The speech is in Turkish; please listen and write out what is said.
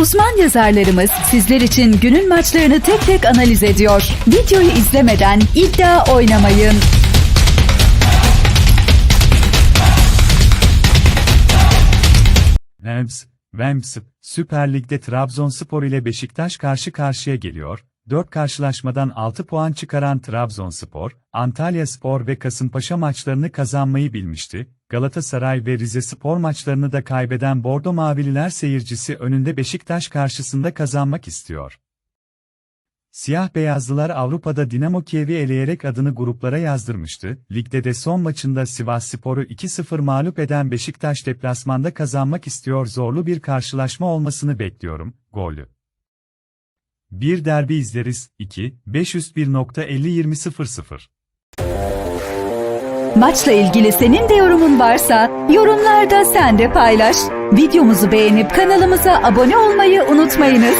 Uzman yazarlarımız sizler için günün maçlarını tek tek analiz ediyor. Videoyu izlemeden iddia oynamayın. Rams, Rams, Süper Lig'de Trabzonspor ile Beşiktaş karşı karşıya geliyor. 4 karşılaşmadan 6 puan çıkaran Trabzonspor, Antalyaspor ve Kasımpaşa maçlarını kazanmayı bilmişti. Galatasaray ve Rizespor maçlarını da kaybeden Bordo Mavililer seyircisi önünde Beşiktaş karşısında kazanmak istiyor. Siyah beyazlılar Avrupa'da Dinamo Kiev'i eleyerek adını gruplara yazdırmıştı. Ligde de son maçında Sivasspor'u 2-0 mağlup eden Beşiktaş deplasmanda kazanmak istiyor. Zorlu bir karşılaşma olmasını bekliyorum. Golü. Bir derbi izleriz. 2 501.50-20.00 Maçla ilgili senin de yorumun varsa yorumlarda sen de paylaş. Videomuzu beğenip kanalımıza abone olmayı unutmayınız.